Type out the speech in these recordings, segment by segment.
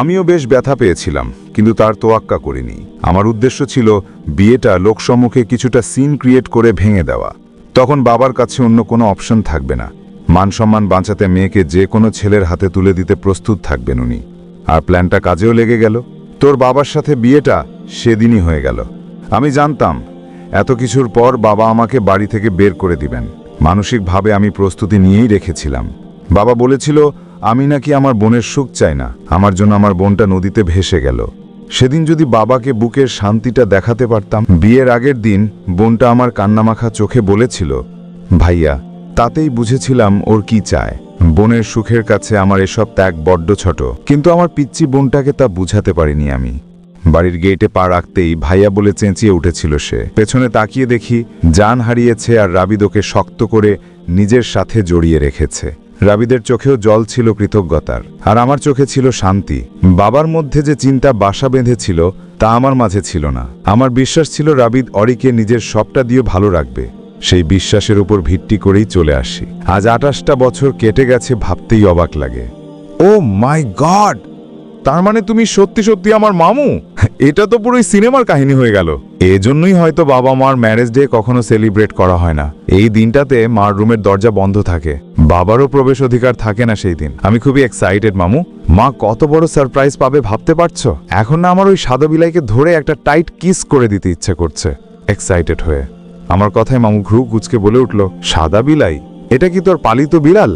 আমিও বেশ ব্যথা পেয়েছিলাম, কিন্তু তার তোয়াক্কা করিনি। আমার উদ্দেশ্য ছিল বিয়েটা লোকসম্মুখে কিছুটা সিন ক্রিয়েট করে ভেঙে দেওয়া। তখন বাবার কাছে অন্য কোনো অপশন থাকবে না। মান সম্মান বাঁচাতে মেয়েকে যে কোনো ছেলের হাতে তুলে দিতে প্রস্তুত থাকবেন উনি। আর প্ল্যানটা কাজেও লেগে গেল। তোর বাবার সাথে বিয়েটা সেদিনই হয়ে গেল। আমি জানতাম, এত কিছুর পর বাবা আমাকে বাড়ি থেকে বের করে দিবেন। মানসিকভাবে আমি প্রস্তুতি নিয়েই রেখেছিলাম। বাবা বলেছিল আমি নাকি আমার বোনের সুখ চাই না। আমার জন্য আমার বোনটা নদীতে ভেসে গেল। সেদিন যদি বাবাকে বুকের শান্তিটা দেখাতে পারতাম, বিয়ের আগের দিন বোনটা আমার কান্নামাখা চোখে বলেছিল, ভাইয়া, তাতেই বুঝেছিলাম ওর কি চায়। বোনের সুখের কাছে আমার এসব ত্যাগ বড্ড ছোট। কিন্তু আমার পিচ্চি বোনটাকে তা বুঝাতে পারিনি আমি। বাড়ির গেটে পা রাখতেই ভাইয়া বলে চেঁচিয়ে উঠেছিল সে। পেছনে তাকিয়ে দেখি, জান হারিয়েছে আর রাবিদোকে শক্ত করে নিজের সাথে জড়িয়ে রেখেছে। রাবিদের চোখেও জল ছিল কৃতজ্ঞতার। আর আমার চোখে ছিল শান্তি। বাবার মধ্যে যে চিন্তা বাসা বেঁধেছিল, তা আমার মাঝে ছিল না। আমার বিশ্বাস ছিল রাবিদ অরিকে নিজের সবটা দিয়ে ভালো রাখবে। সেই বিশ্বাসের উপর ভিত্তি করেই চলে আসি। আজ আটাশটা বছর কেটে গেছে, ভাবতেই অবাক লাগে। Oh my god! তার মানে তুমি সত্যি সত্যি আমার মামু? এটা তো পুরোই সিনেমার কাহিনী হয়ে গেল। এজন্যই হয়তো বাবা মার ম্যারেজ ডে কখনো সেলিব্রেট করা হয় না। এই দিনটাতে মার রুমের দরজা বন্ধ থাকে। বাবারও প্রবেশ অধিকার থাকে না সেই দিন। আমি খুবই এক্সাইটেড মামু। মা কত বড় সারপ্রাইজ পাবে ভাবতে পারছ? এখন না আমার ওই সাদা বিলাইকে ধরে একটা টাইট কিস করে দিতে ইচ্ছে করছে এক্সাইটেড হয়ে। আমার কথায় মামু ঘ্রু কুচকে বলে উঠল, সাদা বিলাই? এটা কি তোর পালিত বিড়াল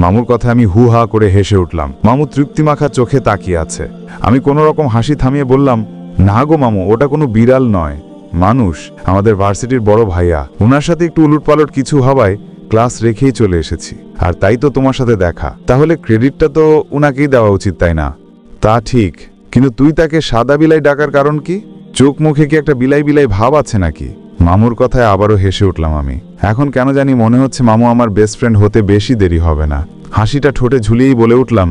মামুর কথা আমি হু হা করে হেসে উঠলাম। মামু তৃপ্তিমাখা চোখে তাকিয়ে আছে। আমি কোনো রকম হাসি থামিয়ে বললাম, না গো মামু, ওটা কোনো বিড়াল নয়। মানুষ, আমাদের ভার্সিটির বড় ভাইয়া। ওনার সাথে একটু উলুটপালট কিছু হওয়ায় ক্লাস রেখেই চলে এসেছি। আর তাই তো তোমার সাথে দেখা। তাহলে ক্রেডিটটা তো উনাকেই দেওয়া উচিত, তাই না? তা ঠিক। কিন্তু তুই তাকে সাদা বিলাই ডাকার কারণ কি? চোখ মুখে কি একটা বিলাই বিলাই ভাব আছে নাকি? মামুর কথায় আবারও হেসে উঠলাম আমি। এখন কেন জানি মনে হচ্ছে মামু আমার বেস্ট ফ্রেন্ড হতে বেশি দেরি হবে না। হাসিটা ঠোঁটে ঝুলিয়েই বলে উঠলাম,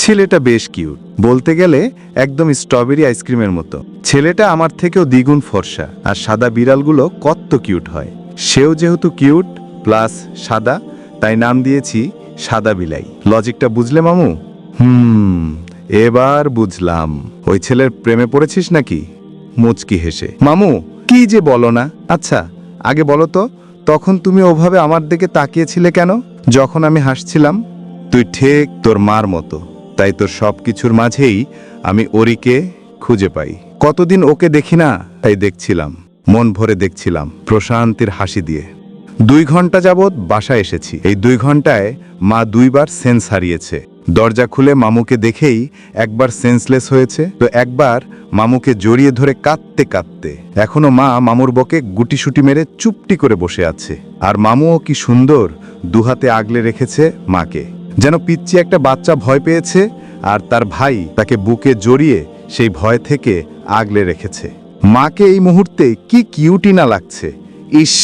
ছেলেটা বেশ কিউট বলতে গেলে একদম স্ট্রবেরি আইসক্রিমের মতো। ছেলেটা আমার থেকেও দ্বিগুণ ফর্সা, আর সাদা বিড়ালগুলো কত কিউট হয়। সেও যেহেতু কিউট প্লাস সাদা, তাই নাম দিয়েছি সাদা বিলাই। লজিকটা বুঝলে মামু? হুম, এবার বুঝলাম। ওই ছেলের প্রেমে পড়েছিস নাকি? মুচকি হেসে, মামু কি যে বলো না। আচ্ছা আগে বলো তো, তখন তুমি ওভাবে আমার দিকে তাকিয়েছিলে কেন? যখন আমি হাসছিলাম, তুই ঠিক তোর মার মতো, তাই তোর সব কিছুর মাঝেই আমি ওরিকে খুঁজে পাই। কতদিন ওকে দেখি না, তাই দেখছিলাম, মন ভরে দেখছিলাম প্রশান্তির হাসি দিয়ে। দুই ঘণ্টা যাবৎ বাসায় এসেছি। এই দুই ঘন্টায় মা দুইবার সেন্স হারিয়েছে। দরজা খুলে মামুকে দেখেই একবার সেন্সলেস হয়েছে। তো একবার মামুকে জড়িয়ে ধরে কাঁদতে কাঁদতে এখনও মা মামুর বকে গুটিসুটি মেরে চুপটি করে বসে আছে। আর মামুও কি সুন্দর দুহাতে আগলে রেখেছে মাকে। যেন পিচ্ছি একটা বাচ্চা ভয় পেয়েছে আর তার ভাই তাকে বুকে জড়িয়ে সেই ভয় থেকে আগলে রেখেছে। মাকে এই মুহূর্তে কি কিউটি না লাগছে। ইস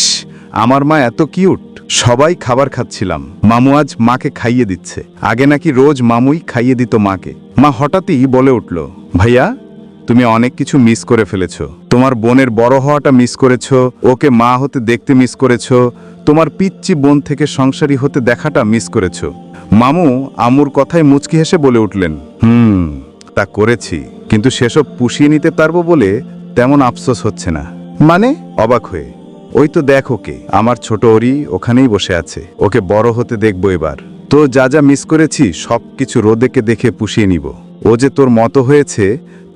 আমার মা এত কিউট সবাই খাবার খাচ্ছিলাম। মামু আজ মাকে খাইয়ে দিচ্ছে। আগে নাকি রোজ মামুই খাইয়ে দিত মাকে। মা হঠাৎই বলে উঠল ভাইয়া তুমি অনেক কিছু মিস করে ফেলেছ। তোমার বোনের বড় হওয়াটা মিস করেছ ওকে মা হতে দেখতে মিস করেছ তোমার পিচ্চি বোন থেকে সংসারী হতে দেখাটা মিস করেছ। মামু আমুর কথায় মুচকি হেসে বলে উঠলেন হুম তা করেছি কিন্তু সেসব পুষিয়ে নিতে পারব বলে তেমন আফসোস হচ্ছে না। মানে? অবাক হয়ে ওই তো দেখ ওকে, আমার ছোট ওরি ওখানেই বসে আছে, ওকে বড় হতে দেখব এবার। তো যা যা মিস করেছি, সব কিছু রোদেকে দেখে পুষিয়ে নিব। ও যে তোর মতো হয়েছে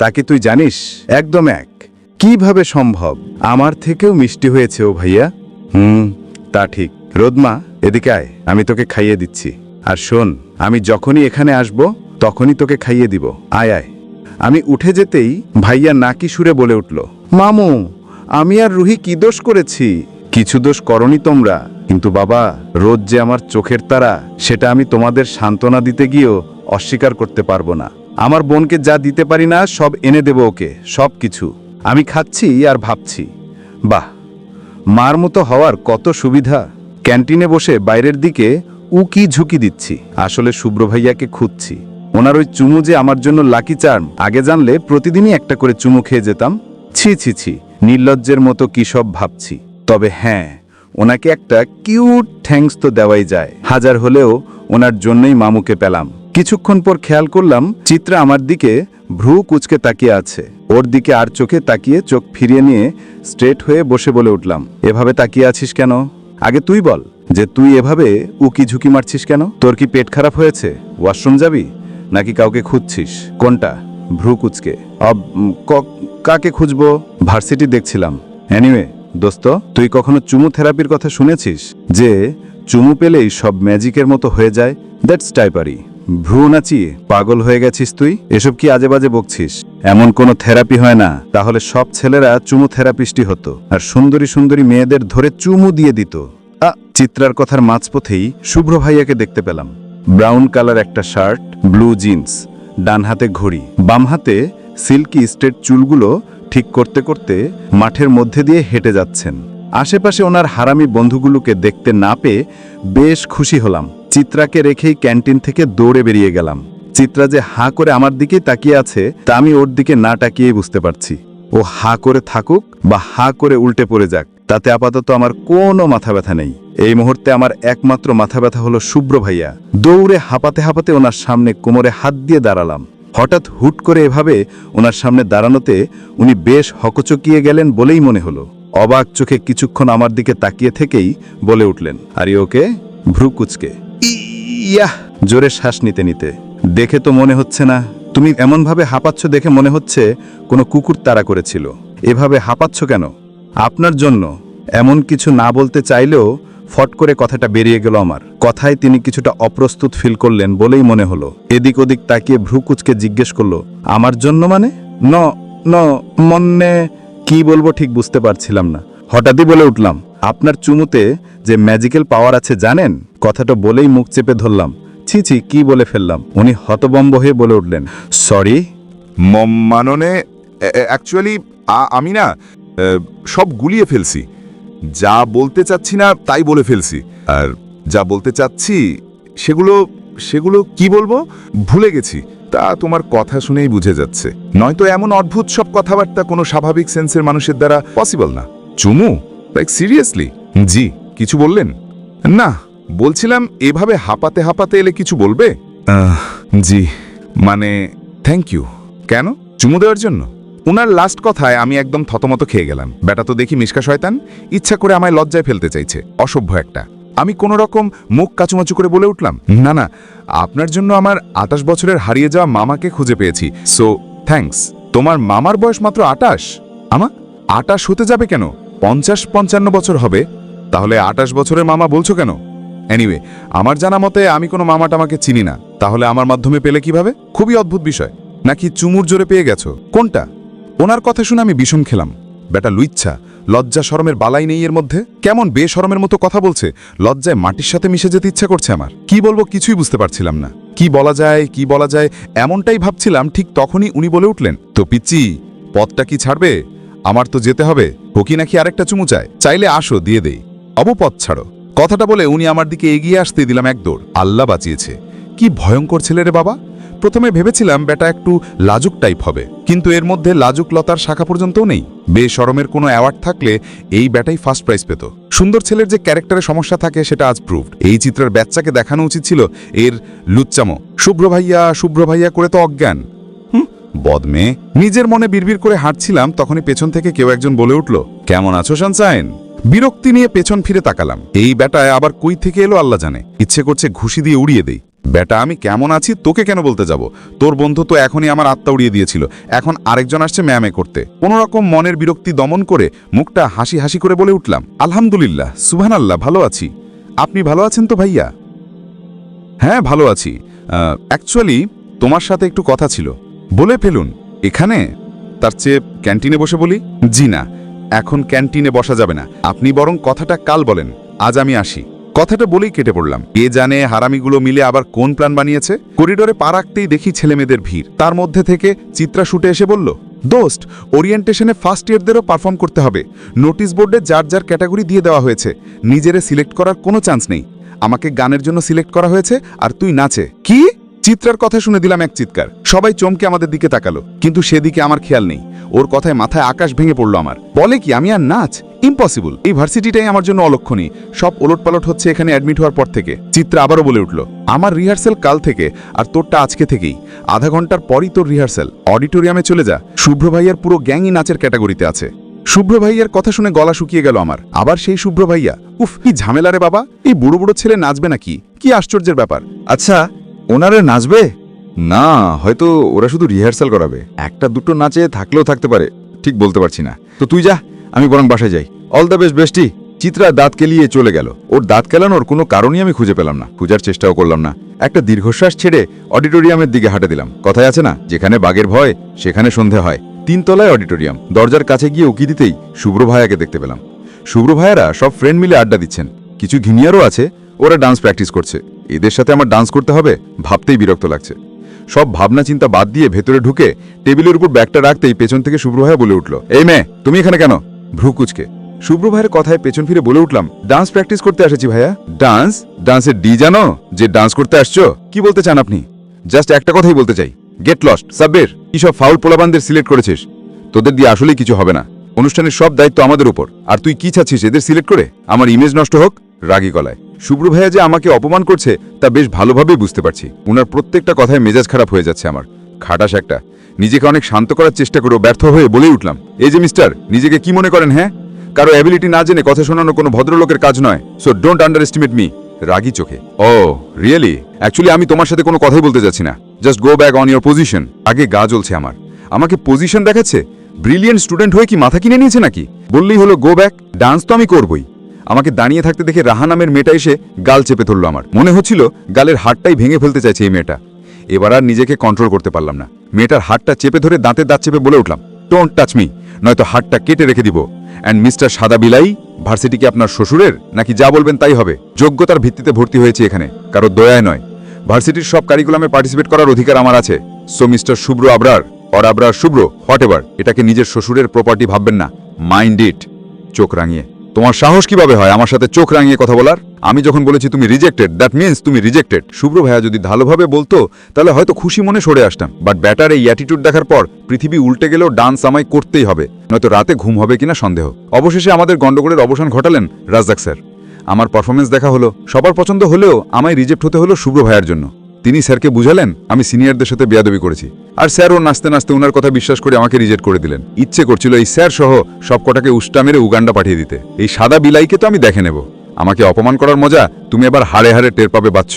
তাকে তুই জানিস? একদম এক। কীভাবে সম্ভব? আমার থেকেও মিষ্টি হয়েছে ও ভাইয়া। হুম, তা ঠিক। রোদমা, এদিকে আয়, আমি তোকে খাইয়ে দিচ্ছি। আর শোন, আমি যখনই এখানে আসব, তখনই তোকে খাইয়ে দিব। আয় আয়। আমি উঠে যেতেই ভাইয়া নাকি সুরে বলে উঠল, মামু আমি আর রুহি কি দোষ করেছি? কিছু দোষ করনি তোমরা, কিন্তু বাবা, রোজ যে আমার চোখের তারা, সেটা আমি তোমাদের সান্ত্বনা দিতে গিয়েও অস্বীকার করতে পারব না। আমার বোনকে যা দিতে পারি না, সব এনে দেব ওকে, সব কিছু। আমি খাচ্ছি আর ভাবছি, বাহ, মার মতো হওয়ার কত সুবিধা। ক্যান্টিনে বসে বাইরের দিকে উ উকি ঝুঁকি দিচ্ছি, আসলে শুভ্র ভাইয়াকে খুঁজছি। ওনার ওই চুমু যে আমার জন্য লাকি চার্ম, আগে জানলে প্রতিদিনই একটা করে চুমু খেয়ে যেতাম। ছি ছি ছি নির্লজ্জের মতো কি সব ভাবছি? তবে হ্যাঁ ওনাকে একটা কিউট থ্যাঙ্কস তো দেওয়াই যায়। হাজার হলেও ওনার জন্যই মামুকে পেলাম। কিছুক্ষণ পর খেয়াল করলাম, চিত্রা আমার দিকে ভ্রু কুচকে তাকিয়ে আছে। ওর দিকে আর চোখে তাকিয়ে চোখ ফিরিয়ে নিয়ে স্ট্রেট হয়ে বসে বলে উঠলাম, এভাবে তাকিয়ে আছিস কেন? আগে তুই বল, যে তুই এভাবে উকি ঝুঁকি মারছিস কেন? তোর কি পেট খারাপ হয়েছে? ওয়াশরুম যাবি? নাকি কাউকে খুঁজছিস? কোনটা? ভ্রু কুচকে। কাকে খুঁজবো? ভার্সিটি দেখছিলাম। এনিওয়ে দোস্ত তুই কখনো চুমু থেরাপির কথা শুনেছিস? যে চুমু পেলেই সব ম্যাজিকের মতো হয়ে যায়? দ্যাটস টাইপারি ভ্রু নাচিয়ে পাগল হয়ে গেছিস তুই? এসব কি আজে বাজে বকছিস? এমন কোনো থেরাপি হয় না। তাহলে সব ছেলেরা চুমু থেরাপিস্টই হতো। আর সুন্দরী সুন্দরী মেয়েদের ধরে চুমু দিয়ে দিত। আ, চিত্রার কথার মাঝপথেই শুভ্র ভাইয়াকে দেখতে পেলাম। ব্রাউন কালার একটা শার্ট ব্লু জিন্স ডান হাতে ঘড়ি বাম হাতে সিল্কি স্ট্রেট চুলগুলো ঠিক করতে করতে মাঠের মধ্যে দিয়ে হেঁটে যাচ্ছেন। আশেপাশে ওনার হারামি বন্ধুগুলোকে দেখতে না পেয়ে বেশ খুশি হলাম। চিত্রাকে রেখেই ক্যান্টিন থেকে দৌড়ে বেরিয়ে গেলাম। চিত্রা যে হাঁ করে আমার দিকেই তাকিয়ে আছে, তা আমি ওর দিকে না তাকিয়েই বুঝতে পারছি। ও হা করে থাকুক বা হা করে উল্টে পড়ে যাক, তাতে আপাতত আমার কোনো মাথা ব্যথা নেই। এই মুহূর্তে আমার একমাত্র মাথা ব্যথা হলো শুভ্র ভাইয়া। দৌড়ে হাঁপাতে হাঁপাতে ওনার সামনে কোমরে হাত দিয়ে দাঁড়ালাম। হঠাৎ হুট করে এভাবে ওনার সামনে দাঁড়ানোতে উনি বেশ হকচকিয়ে গেলেন বলেই মনে হলো। অবাক চোখে কিছুক্ষণ আমার দিকে তাকিয়ে থেকেই বলে উঠলেন, আরে ওকে, ভ্রু কুচকে। ইয়াহ, জোরে শ্বাস নিতে নিতে। দেখে তো মনে হচ্ছে না, তুমি এমনভাবে হাঁপাচ্ছ দেখে মনে হচ্ছে কোনো কুকুর তাড়া করেছিল। এভাবে হাঁপাচ্ছ কেন? আপনার জন্য এমন কিছু না বলতে চাইলেও ফট করে কথাটা বেরিয়ে গেল আমার। কথায় তিনি কিছুটা অপ্রস্তুত ফিল করলেন বলেই মনে হলো। এদিক ওদিক তাকিয়ে ভ্রুকুচকে জিজ্ঞেস করল, আমার জন্য মানে? ন ন মনে কি বলব ঠিক বুঝতে পারছিলাম না। হঠাৎই বলে উঠলাম, আপনার চুমুতে যে ম্যাজিক্যাল পাওয়ার আছে জানেন? কথাটা বলেই মুখ চেপে ধরলাম, ছি ছি, কি বলে ফেললাম? উনি হতবম্ব হয়ে বলে উঠলেন, সরি? মাননে অ্যাকচুয়ালি আমি না সব গুলিয়ে ফেলছি। যা বলতে চাচ্ছি না, তাই বলে ফেলছি। আর যা বলতে চাচ্ছি, সেগুলো সেগুলো কি বলব? ভুলে গেছি। তা তোমার কথা শুনেই বুঝে যাচ্ছে। নয়তো এমন অদ্ভুত সব কথাবার্তা কোনো স্বাভাবিক সেন্সের মানুষের দ্বারা পসিবল না। চুমু? লাইক সিরিয়াসলি জি, কিছু বললেন? না, বলছিলাম, এভাবে হাঁপাতে হাঁপাতে এলে কিছু বলবে? জি। মানে থ্যাংক ইউ কেন? চুমু দেওয়ার জন্য? উনার লাস্ট কথায় আমি একদম থতমত খেয়ে গেলাম। বেটা তো দেখি মিশকা শয়তান, ইচ্ছা করে আমায় লজ্জায় ফেলতে চাইছে, অসভ্য একটা। আমি কোনো রকম মুখ কাচুমাচু করে বলে উঠলাম, না না, আপনার জন্য আমার আটাশ বছরের হারিয়ে যাওয়া মামাকে খুঁজে পেয়েছি সো থ্যাঙ্কস তোমার মামার বয়স মাত্র আটাশ? আমা, আটাশ হতে যাবে কেন? পঞ্চাশ পঞ্চান্ন বছর হবে, তাহলে আটাশ বছরের মামা বলছো কেন? এনিওয়ে আমার জানা মতে আমি কোনো মামাটা আমাকে চিনি না, তাহলে আমার মাধ্যমে পেলে কীভাবে? খুবই অদ্ভুত বিষয়। নাকি চুমুর জোরে পেয়ে গেছো? কোনটা? ওনার কথা শুনে আমি বিষম খেলাম। বেটা লুইচ্ছা, লজ্জা শরমের বালাই নেই এর মধ্যে? কেমন বেশরমের মতো কথা বলছে? লজ্জায় মাটির সাথে মিশে যেতে ইচ্ছা করছে আমার। কি বলব কিছুই বুঝতে পারছিলাম না। কি বলা যায়, কি বলা যায়, এমনটাই ভাবছিলাম ঠিক তখনই উনি বলে উঠলেন, তো পিচ্চি, পথটা কি ছাড়বে? আমার তো যেতে হবে। হকি নাকি আরেকটা চুমু চায়? চাইলে আসো, দিয়ে দেই। অবপথ ছাড়ো। কথাটা বলে উনি আমার দিকে এগিয়ে আসতে দিলাম এক দৌড়। আল্লাহ বাঁচিয়েছে। কি ভয়ঙ্কর ছেলে রে বাবা। প্রথমে ভেবেছিলাম বেটা একটু লাজুক টাইপ হবে, কিন্তু এর মধ্যে লাজুক লতার শাখা পর্যন্তও নেই। বেশরমের কোনো অ্যাওয়ার্ড থাকলে এই ব্যাটাই ফার্স্ট প্রাইজ পেত। সুন্দর ছেলের যে ক্যারেক্টারে সমস্যা থাকে সেটা আজ প্রুভড এই চিত্রের বাচ্চাকে দেখানো উচিত ছিল এর লুচ্চামো। শুভ্র ভাইয়া শুভ্র ভাইয়া করে তো অজ্ঞান। বদমে নিজের মনে বিড়বিড় করে হাঁটছিলাম, তখনই পেছন থেকে কেউ একজন বলে উঠল, কেমন আছো সানসাইন বিরক্তি নিয়ে পেছন ফিরে তাকালাম। এই বেটায় আবার কই থেকে এলো আল্লাহ জানে। ইচ্ছে করছে ঘুষি দিয়ে উড়িয়ে দেই। বেটা, আমি কেমন আছি? তোকে কেন বলতে যাব? তোর বন্ধু তো এখনই আমার আত্মা উড়িয়ে দিয়েছিল। এখন আরেকজন আসছে ম্যামে করতে। কোনো রকম মনের বিরক্তি দমন করে মুখটা হাসি হাসি করে বলে উঠলাম, আলহামদুলিল্লাহ সুবহান আল্লাহ ভালো আছি। আপনি ভালো আছেন তো ভাইয়া? হ্যাঁ ভালো আছি। অ্যাকচুয়ালি তোমার সাথে একটু কথা ছিল। বলে ফেলুন, এখানে? তার চেয়ে ক্যান্টিনে বসে বলি? জি না, এখন ক্যান্টিনে বসা যাবে না। আপনি বরং কথাটা কাল বলেন, আজ আমি আসি। কথাটা বলেই কেটে পড়লাম। এ জানে হারামিগুলো মিলে আবার কোন প্ল্যান বানিয়েছে? করিডোরে পা রাখতেই দেখি ছেলেমেয়েদের ভিড়। তার মধ্যে থেকে চিত্রা শুটে এসে বলল, দোস্ত ওরিয়েন্টেশনে ফার্স্ট ইয়ারদেরও পারফর্ম করতে হবে। নোটিশ বোর্ডে যার যার ক্যাটাগরি দিয়ে দেওয়া হয়েছে। নিজেরে সিলেক্ট করার কোনো চান্স নেই। আমাকে গানের জন্য সিলেক্ট করা হয়েছে আর তুই নাচে। কি? চিত্রার কথা শুনে দিলাম এক চিৎকার। সবাই চমকে আমাদের দিকে তাকালো। কিন্তু সেদিকে আমার খেয়াল নেই। ওর কথায় মাথায় আকাশ ভেঙে পড়ল আমার। বলে কি, আমি আর নাচ? ইম্পসিবল এই ভার্সিটিটাই আমার জন্য অলক্ষণী। সব ওলটপালট হচ্ছে এখানে অ্যাডমিট হওয়ার পর থেকে। চিত্রা আবারও বলে উঠল, আমার রিহার্সেল কাল থেকে আর তোরটা আজকে থেকেই। আধা ঘণ্টার পরই তোর রিহার্সেল অডিটোরিয়ামে চলে যা। শুভ্র ভাইয়ার পুরো গ্যাংই নাচের ক্যাটাগরিতে আছে। শুভ্র ভাইয়ার কথা শুনে গলা শুকিয়ে গেল আমার। আবার সেই শুভ্র ভাইয়া। উফ, কি ঝামেলা রে বাবা। এই বুড়ো বুড়ো ছেলে নাচবে নাকি? কি আশ্চর্যের ব্যাপার। আচ্ছা ওনারা নাচবে? না, হয়তো ওরা শুধু রিহার্সাল করাবে। একটা দুটো নাচে থাকলেও থাকতে পারে। ঠিক বলতে পারছি না। তো তুই যা, আমি বরং বাসায় যাই। All the best bestie Chitra দাঁত কেলিয়ে চলে গেল। ওর দাঁত কেলানোর কোনো কারণই আমি খুঁজে পেলাম না। খুঁজার চেষ্টাও করলাম না। একটা দীর্ঘশ্বাস ছেড়ে অডিটোরিয়ামের দিকে হাঁটে দিলাম। কথায় আছে না, যেখানে বাঘের ভয়, সেখানে সন্ধে হয়। তিনতলায় অডিটোরিয়াম। দরজার কাছে গিয়ে উকি দিতেই শুভ্র ভাইয়াকে দেখতে পেলাম। শুভ্র ভাইয়ারা সব ফ্রেন্ড মিলে আড্ডা দিচ্ছেন। কিছু ঘিনিয়ারও আছে, ওরা ডান্স প্র্যাকটিস করছে। এদের সাথে আমার ডান্স করতে হবে ভাবতেই বিরক্ত লাগছে। সব ভাবনা চিন্তা বাদ দিয়ে ভেতরে ঢুকে টেবিলের উপর ব্যাগটা রাখতেই পেছন থেকে শুভ্র ভাইয়া বলে উঠল, এই মেয়ে, তুমি এখানে কেন? ভ্রু কুচকে। শুভ্র ভাইয়ের কথায় পেছন ফিরে বলে উঠলাম ডান্স প্র্যাকটিস করতে এসেছি ভাইয়া। ডান্স ডান্সের ডি জানো যে ডান্স করতে আসছো? কি বলতে চান আপনি? জাস্ট একটা কথাই বলতে চাই। গেট লস্ট সাব্বের। কি সব ফাউল পোলাবানদের সিলেক্ট করেছিস? তোদের দিয়ে আসলেই কিছু হবে না। অনুষ্ঠানের সব দায়িত্ব আমাদের উপর। আর তুই কি চাচ্ছিস এদের সিলেক্ট করে? আমার ইমেজ নষ্ট হোক? রাগী গলায়। শুভ্র ভাইয়া যে আমাকে অপমান করছে, তা বেশ ভালোভাবেই বুঝতে পারছি। উনার প্রত্যেকটা কথায় মেজাজ খারাপ হয়ে যাচ্ছে আমার। খাটাস একটা। নিজেকে অনেক শান্ত করার চেষ্টা করেও ব্যর্থ হয়ে বলেই উঠলাম, এই যে মিস্টার নিজেকে কি মনে করেন হ্যাঁ? কারও অ্যাবিলিটি না জেনে কথা শোনানো কোনো ভদ্রলোকের কাজ নয়। So don't underestimate me রাগি চোখে। ও রিয়েলি অ্যাকচুয়ালি আমি তোমার সাথে কোনো কথাই বলতে যাচ্ছি না। Just go back on your position আগে গা জ্বলছে আমার। আমাকে পজিশন দেখাচ্ছে? ব্রিলিয়েন্ট স্টুডেন্ট হয়ে কি মাথা কিনে নিয়েছে নাকি? বললেই হলো গো ব্যাক ডান্স তো আমি করবই। আমাকে দাঁড়িয়ে থাকতে দেখে রাহা নামের মেয়েটা এসে গাল চেপে ধরলো আমার। মনে হচ্ছিল গালের হাটটাই ভেঙে ফেলতে চাইছে এই মেয়েটা। এবার আর নিজেকে কন্ট্রোল করতে পারলাম না। মেয়েটার হাতটা চেপে ধরে দাঁতে দাঁত চেপে বলে উঠলাম ডোন্ট টাচ মি নয়তো হাটটা কেটে রেখে দিব। অ্যান্ড মিস্টার সাদা বিলাই, ভার্সিটি কি আপনার শ্বশুরের? নাকি যা বলবেন তাই হবে? যোগ্যতার ভিত্তিতে ভর্তি হয়েছে এখানে, কারও দয়ায় নয়। ভার্সিটির সব কারিকুলামে পার্টিসিপেট করার অধিকার আমার আছে। So mister Shubhro Abrar or Abrar Shubhro whatever এটাকে নিজের শ্বশুরের প্রপার্টি ভাববেন না। মাইন্ড ইট চোখ রাঙিয়ে। তোমার সাহস কীভাবে হয় আমার সাথে চোখ রাঙিয়ে কথা বলার? আমি যখন বলেছি তুমি রিজেক্টেড দ্যাট মিন্স তুমি রিজেক্টেড শুভ্র ভাইয়া যদি ভালোভাবে বলতো, তাহলে হয়তো খুশি মনে সরে আসতাম। বাট ব্যাটার এই অ্যাটিটিউড দেখার পর, পৃথিবী উল্টে গেলেও ডান্স আমায় করতেই হবে। নয়তো রাতে ঘুম হবে কিনা সন্দেহ। অবশেষে আমাদের গণ্ডগোলের অবসান ঘটালেন রাজ্জাক স্যার। আমার পারফরমেন্স দেখা হলো। সবার পছন্দ হলেও আমায় রিজেক্ট হতে হলো শুভ্র ভাইয়ার জন্য। তিনি স্যারকে বুঝালেন, আমি সিনিয়রদের সাথে বেয়াদবি করেছি। আর স্যারও নাচতে নাচতে ওনার কথা বিশ্বাস করে আমাকে রিজেক্ট করে দিলেন। ইচ্ছে করছিল এই স্যার সহ সব কটাকে উষ্টা মেরে উগান্ডা পাঠিয়ে দিতে। এই সাদা বিলাইকে তো আমি দেখে নেব। আমাকে অপমান করার মজা তুমি এবার হাড়ে হাড়ে টের পাবে, বাচ্চ।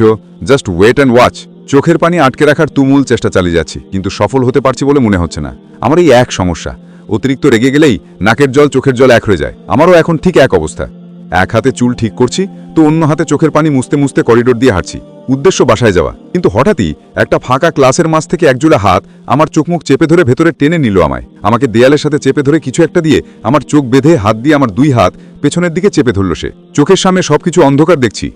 Just wait and watch. চোখের পানি আটকে রাখার তুমুল চেষ্টা চালিয়ে যাচ্ছি, কিন্তু সফল হতে পারছি বলে মনে হচ্ছে না। আমার এই এক সমস্যা। অতিরিক্ত রেগে গেলেই নাকের জল চোখের জল এক হয়ে যায়। আমারও এখন ঠিক এক অবস্থা। এক হাতে চুল ঠিক করছি, তো অন্য হাতে চোখের পানি মুছতে মুছতে করিডোর দিয়ে হাঁটছি। উদ্দেশ্য বাসায় যাওয়া। কিন্তু হঠাৎই একটা ফাঁকা ক্লাসের মাছ থেকে একজোড়া হাত আমার চোখ মুখ চেপে ধরে ভেতরে টেনে নিল আমায়। আমাকে দেয়ালের সাথে চেপে ধরে কিছু একটা দিয়ে আমার চোখ বেঁধে হাত দিয়ে আমার দুই হাত পেছনের দিকে চেপে ধরল সে। চোখের সামনে সবকিছু অন্ধকার দেখছি।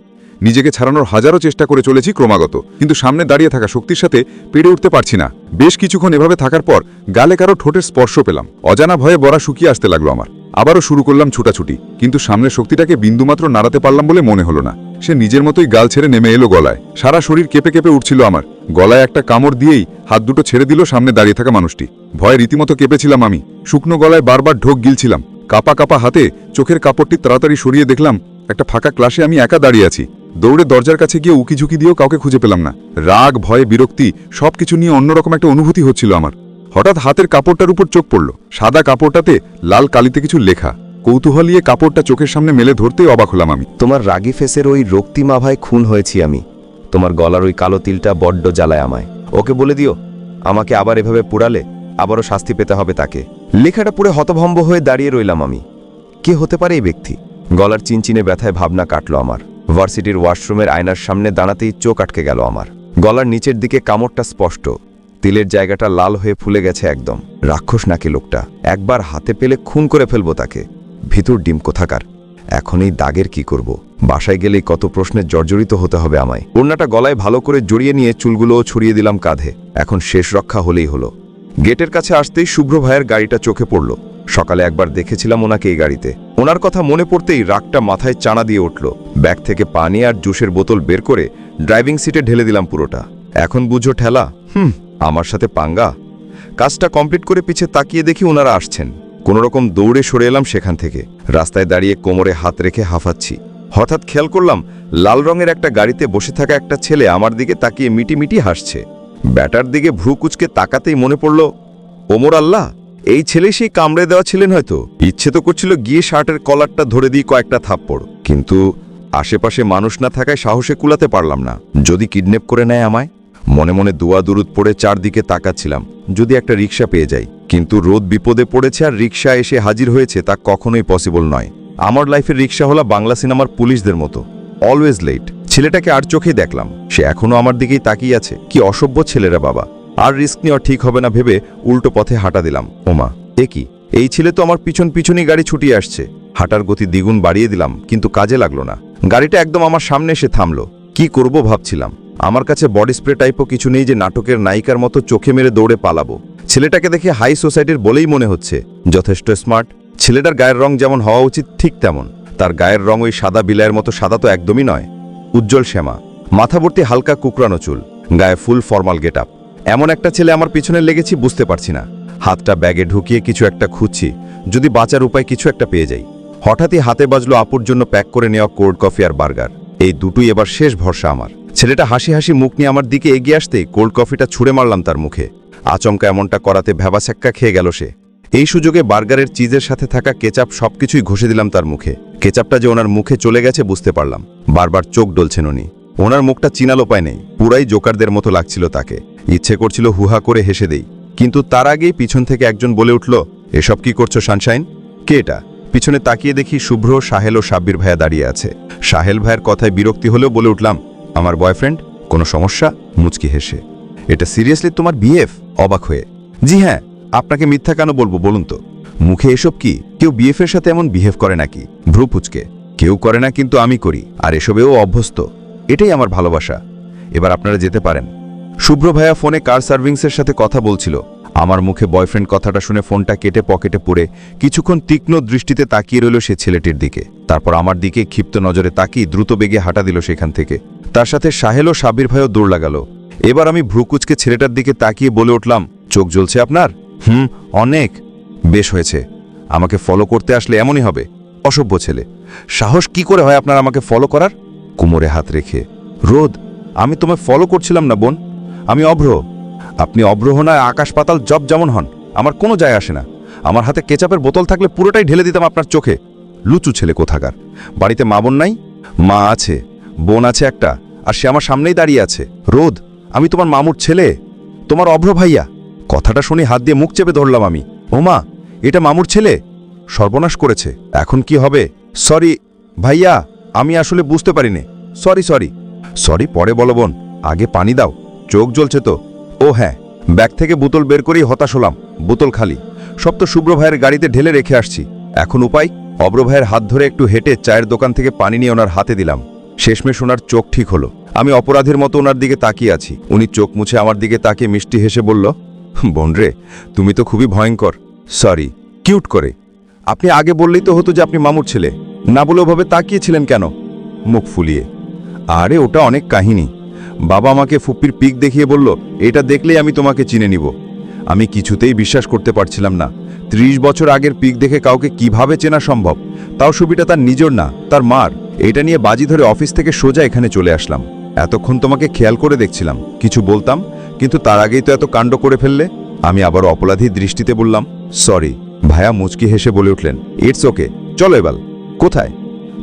নিজেকে ছাড়ানোর হাজারো চেষ্টা করে চলেছি ক্রমাগত, কিন্তু সামনে দাঁড়িয়ে থাকা শক্তির সাথে পেরে উঠতে পারছি না। বেশ কিছুক্ষণ এভাবে থাকার পর গালে কারও ঠোঁটের স্পর্শ পেলাম। অজানা ভয়ে বড়া শুকিয়ে আসতে লাগল আমার। আবারও শুরু করলাম ছুটাছুটি, কিন্তু সামনের শক্তিটাকে বিন্দুমাত্র নাড়াতে পারলাম বলে মনে হলো না। সে নিজের মতোই গাল ছেড়ে নেমে এলো গলায়। সারা শরীর কেঁপে কেঁপে উঠছিল আমার। গলায় একটা কামড় দিয়েই হাত দুটো ছেড়ে দিল সামনে দাঁড়িয়ে থাকা মানুষটি। ভয়ে রীতিমতো কেঁপেছিলাম আমি। শুকনো গলায় বারবার ঢোক গিলছিলাম। কাপা কাপা হাতে চোখের কাপড়টি তাড়াতাড়ি সরিয়ে দেখলাম, একটা ফাঁকা ক্লাসে আমি একা দাঁড়িয়ে আছি। দৌড়ে দরজার কাছে গিয়ে উকি ঝুঁকি দিয়েও কাউকে খুঁজে পেলাম না। রাগ, ভয়, বিরক্তি সবকিছু নিয়ে অন্যরকম একটা অনুভূতি হচ্ছিল আমার। হঠাৎ হাতের কাপড়টার উপর চোখ পড়ল। সাদা কাপড়টাতে লাল কালিতে কিছু লেখা। কৌতূহলিয়ে কাপড়টা চোখের সামনে মেলে ধরতেই অবাক হলাম আমি। তোমার রাগি ফেসের ওই রক্তিমাভায় খুন হয়েছি আমি। তোমার গলার ওই কালো তিলটা বড্ড জ্বালায় আমায়। ওকে বলে দিও, আমাকে আবার এভাবে পুড়ালে আবারও শাস্তি পেতে হবে তাকে। লেখাটা পুরে হতভম্ব হয়ে দাঁড়িয়ে রইলাম আমি। কে হতে পারে এই ব্যক্তি? গলার চিনচিনে ব্যথায় ভাবনা কাটলো আমার। ভার্সিটির ওয়াশরুমের আয়নার সামনে দাঁড়াতেই চোখ আটকে গেল আমার। গলার নিচের দিকে কামড়টা স্পষ্ট। তিলের জায়গাটা লাল হয়ে ফুলে গেছে একদম। রাক্ষস নাকি লোকটা? একবার হাতে পেলে খুন করে ফেলব তাকে। ভিতর ডিম কোথাকার? এখন এই দাগের কি করব? বাসায় গেলেই কত প্রশ্নের জর্জরিত হতে হবে আমায়। ওড়নাটা গলায় ভালো করে জড়িয়ে নিয়ে চুলগুলোও ছড়িয়ে দিলাম কাঁধে। এখন শেষ রক্ষা হলেই হলো। গেটের কাছে আসতেই শুভ্র ভাইয়ের গাড়িটা চোখে পড়ল। সকালে একবার দেখেছিলাম ওনাকে এই গাড়িতে। ওনার কথা মনে পড়তেই রাগটা মাথায় চানা দিয়ে উঠল। ব্যাগ থেকে পানি আর জুসের বোতল বের করে ড্রাইভিং সিটে ঢেলে দিলাম পুরোটা। এখন বুঝো ঠেলা? হুম, আমার সাথে পাঙ্গা? কাজটা কমপ্লিট করে পিছে তাকিয়ে দেখি ওনারা আসছেন। কোনোরকম দৌড়ে সরে এলাম সেখান থেকে। রাস্তায় দাঁড়িয়ে কোমরে হাত রেখে হাঁফাচ্ছি। হঠাৎ খেয়াল করলাম, লাল রঙের একটা গাড়িতে বসে থাকা একটা ছেলে আমার দিকে তাকিয়ে মিটি মিটি হাসছে। ব্যাটার দিকে ভ্রু কুচকে তাকাতেই মনে পড়ল, ওমর আল্লাহ, এই ছেলে সেই কামড়ে দেওয়া ছিলেন হয়তো। ইচ্ছে তো করছিল গিয়ে শার্টের কলারটা ধরে দিয়ে কয়েকটা থাপ্পড়। কিন্তু আশেপাশে মানুষ না থাকায় সাহসে কুলাতে পারলাম না। যদি কিডন্যাপ করে নেয় আমায়? মনে মনে দোয়া দুরুদ পড়ে চারদিকে তাকাচ্ছিলাম। যদি একটা রিক্সা পেয়ে যাই। কিন্তু রোদ বিপদে পড়েছে আর রিক্সা এসে হাজির হয়েছে তা কখনোই পসিবল নয়। আমার লাইফের রিক্সা হলো বাংলা সিনেমার পুলিশদের মতো। অলওয়েজ লেট ছেলেটাকে আর চোখে দেখলাম। সে এখনও আমার দিকেই তাকিয়ে আছে। কি অসভ্য ছেলেরা বাবা। আর রিস্ক নেওয়া ঠিক হবে না ভেবে উল্টো পথে হাঁটা দিলাম। ওমা, এ কি? এই ছেলে তো আমার পিছন পিছনই গাড়ি ছুটিয়ে আসছে। হাঁটার গতি দ্বিগুণ বাড়িয়ে দিলাম, কিন্তু কাজে লাগল না। গাড়িটা একদম আমার সামনে এসে থামলো। কি করব ভাবছিলাম। আমার কাছে বডি স্প্রে টাইপও কিছু নেই যে নাটকের নায়িকার মতো চোখে মেরে দৌড়ে পালাবো। ছেলেটাকে দেখে হাই সোসাইটির বলেই মনে হচ্ছে, যথেষ্ট স্মার্ট, ছেলেটার গায়ের রং যেমন হওয়া উচিত ঠিক তেমন। তার গায়ের রং ওই সাদা বিলায়ের মতো, সাদা তো একদমই নয়। উজ্জ্বল শ্যামা মাথাভর্তি হালকা কুকরানো চুল, গায়ে ফুল ফর্মাল গেট এমন একটা ছেলে আমার পিছনে লেগেছি, বুঝতে পারছি না। হাতটা ব্যাগে ঢুকিয়ে কিছু একটা খুঁজছি, যদি বাঁচার উপায় কিছু একটা পেয়ে যাই। হঠাৎই হাতে বাজলো আপুর জন্য প্যাক করে নেওয়া কোল্ড কফি আর বার্গার। এই দুটোই এবার শেষ ভরসা আমার। ছেলেটা হাসি হাসি মুখ নিয়ে আমার দিকে এগিয়ে আসতেই কোল্ড কফিটা ছুঁড়ে মারলাম তার মুখে। আচমকা এমনটা করাতে ভ্যাবাস্যাক্কা খেয়ে গেল সে। এই সুযোগে বার্গারের চিজের সাথে থাকা কেচাপ সবকিছুই ঘষে দিলাম তার মুখে। কেচাপটা যে ওনার মুখে চলে গেছে বুঝতে পারলাম। বারবার চোখ ডলছেন উনি। ওনার মুখটা চিনাল উপায় নেই। পুরাই জোকারদের মতো লাগছিল তাকে। ইচ্ছে করছিল হুহা করে হেসে দেই। কিন্তু তার আগেই পিছন থেকে একজন বলে উঠল, এসব কি করছ সানশাইন? কে এটা? পিছনে তাকিয়ে দেখি শুভ্র, সাহেল ও সাব্বির ভাইয়া দাঁড়িয়ে আছে। সাহেল ভাইয়ের কথায় বিরক্তি হলেও বলে উঠলাম, আমার বয়ফ্রেন্ড, কোনো সমস্যা? মুচকি হেসে। এটা সিরিয়াসলি তোমার বিএফ অবাক হয়ে। জি হ্যাঁ আপনাকে মিথ্যা কেন বলব বলুন তো? মুখে এসব কি? কেউ বিএফ এর সাথে এমন বিহেভ করে নাকি? ভ্রু পুচকে কেউ করে না কিন্তু আমি করি, আর এসবেও অভ্যস্ত। এটাই আমার ভালোবাসা। এবার আপনারা যেতে পারেন। শুভ্র ভাইয়া ফোনে কার সার্ভিংসের সাথে কথা বলছিল? আমার মুখে বয়ফ্রেন্ড কথাটা শুনে ফোনটা কেটে পকেটে পড়ে কিছুক্ষণ তীক্ষ্ণ দৃষ্টিতে তাকিয়ে রইল সে ছেলেটির দিকে। তারপর আমার দিকে ক্ষিপ্ত নজরে তাকিয়ে দ্রুত বেগে হাঁটা দিল সেখান থেকে। তার সাথে সাহেল ও সাবির ভাইও দৌড় লাগালো। এবার আমি ভ্রুকুচকে ছেলেটার দিকে তাকিয়ে বলে উঠলাম, চোখ জ্বলছে আপনার? হুম, অনেক। বেশ হয়েছে। আমাকে ফলো করতে আসলে এমনই হবে। অসভ্য ছেলে। সাহস কি করে হয় আপনার আমাকে ফলো করার? কোমরে হাত রেখে, রোদ, আমি তোমায় ফলো করছিলাম না, বোন। আমি অভ্র। আপনি অভ্রহ না আকাশ পাতাল জব যেমন হন, আমার কোনো যায় আসে না। আমার হাতে কেচাপের বোতল থাকলে পুরোটাই ঢেলে দিতাম আপনার চোখে। লুচু ছেলে কোথাকার? বাড়িতে মা বোন নাই? মা আছে, বোন আছে একটা, আর সে আমার সামনেই দাঁড়িয়ে আছে। রোদ আমি তোমার মামুর ছেলে, তোমার অভ্র ভাইয়া। কথাটা শুনে হাত দিয়ে মুখ চেপে ধরলাম আমি। ও মা, এটা মামুর ছেলে? সর্বনাশ করেছে। এখন কি হবে? সরি, ভাইয়া, আমি আসলে বুঝতে পারিনি। Sorry sorry. সরি, পরে বলো বোন। আগে পানি দাও। চোখ জ্বলছে তো। ও হ্যাঁ ব্যাগ থেকে বোতল বের করেই হতাশ হলাম। বোতল খালি। সব তো শুভ্র ভাইয়ের গাড়িতে ঢেলে রেখে আসছি। এখন উপায়? অব্র ভাইয়ের হাত ধরে একটু হেঁটে চায়ের দোকান থেকে পানি নিয়ে ওনার হাতে দিলাম। শেষমেশ ওনার চোখ ঠিক হলো। আমি অপরাধের মতো ওনার দিকে তাকিয়ে আছি। উনি চোখ মুছে আমার দিকে তাকিয়ে মিষ্টি হেসে বলল বোন রে তুমি তো খুবই ভয়ঙ্কর। সরি, কিউট করে। আপনি আগে বললেই তো হতো যে আপনি মামুর ছেলে। না বলে ওভাবে তাকিয়েছিলেন কেন? মুখ ফুলিয়ে। আরে, ওটা অনেক কাহিনী। বাবা আমাকে ফুপ্পির পিক দেখিয়ে বলল, এটা দেখলেই আমি তোমাকে চিনে নিব। আমি কিছুতেই বিশ্বাস করতে পারছিলাম না। ত্রিশ বছর আগের পিক দেখে কাউকে কীভাবে চেনা সম্ভব? তাও ছবিটা তার নিজর না, তার মার। এটা নিয়ে বাজি ধরে অফিস থেকে সোজা এখানে চলে আসলাম। এতক্ষণ তোমাকে খেয়াল করে দেখছিলাম, কিছু বলতাম, কিন্তু তার আগেই তো এত কাণ্ড করে ফেললে। আমি আবার অপরাধী দৃষ্টিতে বললাম, সরি, ভায়া মুচকি হেসে বলে উঠলেন ইটস ওকে চলো এবার, কোথায়?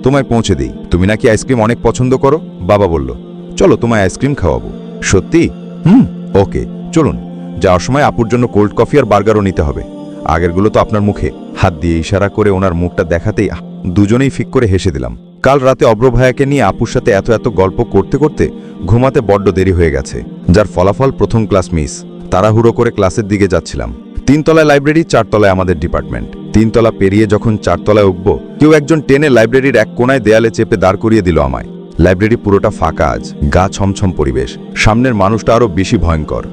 তোমায় পৌঁছে দিই, তুমি নাকি আইসক্রিম অনেক পছন্দ করো? বাবা বলল, চলো, তোমায় আইসক্রিম খাওয়াবো। সত্যি? হুম, ওকে, চলুন, যাওয়ার সময় আপুর জন্য কোল্ড কফি আর বার্গারও নিতে হবে। আগেরগুলো তো আপনার মুখে। হাত দিয়ে ইশারা করে ওনার মুখটা দেখাতেই দুজনেই ফিক করে হেসে দিলাম। কাল রাতে অব্র ভাইয়াকে নিয়ে আপুর সাথে এত এত গল্প করতে করতে ঘুমাতে বড্ড দেরি হয়ে গেছে, যার ফলাফল প্রথম ক্লাস মিস। তাড়াহুড়ো করে ক্লাসের দিকে যাচ্ছিলাম। তিনতলায় লাইব্রেরি, চারতলায় আমাদের ডিপার্টমেন্ট। তিনতলা পেরিয়ে যখন চারতলায় উঠব, কেউ একজন টেনে লাইব্রেরির এক কোনায় দেয়ালে চেপে দাঁড় করিয়ে দিল আমায়। লাইব্রেরি পুরোটা ফাঁকা আজ, গা ছমছম পরিবেশ। সামনের মানুষটা আরও বেশি ভয়ঙ্কর।